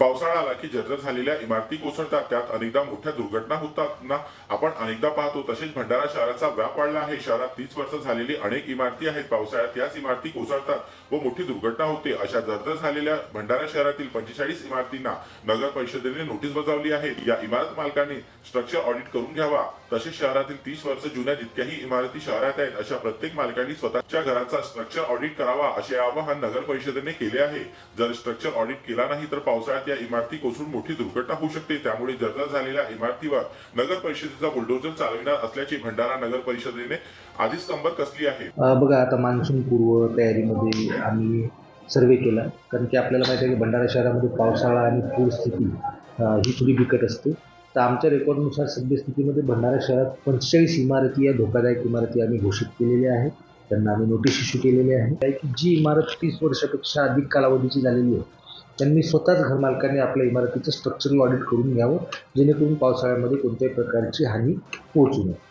पावसाळा आला की जर्जर झालेल्या इमारती कोसळतात. त्यात अनेकदा मोठ्या दुर्घटना होतात ना आपण अनेकदा पाहतो. तसेच भंडारा शहराचा व्याप वाढला आहे. शहरात तीस वर्ष झालेली अनेक इमारती आहेत. पावसाळ्यात याच इमारती कोसळतात व मोठी दुर्घटना होते. अशा जर्जर झालेल्या भंडारा शहरातील पंचेचाळीस इमारतींना नगर परिषदेने नोटीस बजावली आहे. या इमारत मालकांनी स्ट्रक्चर ऑडिट करून घ्यावा. तसेच शहरातील तीस वर्ष जुन्या जितक्याही इमारती शहरात आहेत अशा प्रत्येक मालकांनी स्वतःच्या घराचा स्ट्रक्चर ऑडिट करावा असे आवाहन नगर परिषदेने केले आहे. जर स्ट्रक्चर ऑडिट केला नाही तर पावसाळ्यात त्या इमारती कोसळून मोठी दुर्घटना होऊ शकते. त्यामुळे जर्जर झालेल्या इमारतीवर नगर परिषदेचा बुलडोजर चालविणार असल्याची भंडारा नगर परिषदेने आधीच कंबर कसली आहे? बघा आता मान्सून पूर्व तयारीमध्ये आम्ही सर्वे केला. कारण की आपल्याला माहिती आहे की भंडारा शहरामध्ये पावसाळा आणि पूरस्थिती स्थिती ही थोडी बिकट असते. तर आमच्या रेकॉर्डनुसार सद्यस्थितीमध्ये भंडारा शहरात पंचेचाळीस इमारती या धोकादायक इमारती आम्ही घोषित केलेल्या आहेत. त्यांना आम्ही नोटीस इश्यू केलेली आहे. काय की जी इमारत तीस वर्षापेक्षा अधिक कालावधीची झालेली आहे त्यांनी स्वतःच घरमालकांनी आपल्या इमारतीचं स्ट्रक्चरल ऑडिट करून घ्यावं जेणेकरून पावसाळ्यामध्ये कोणत्याही प्रकारची हानी पोहोचू नये.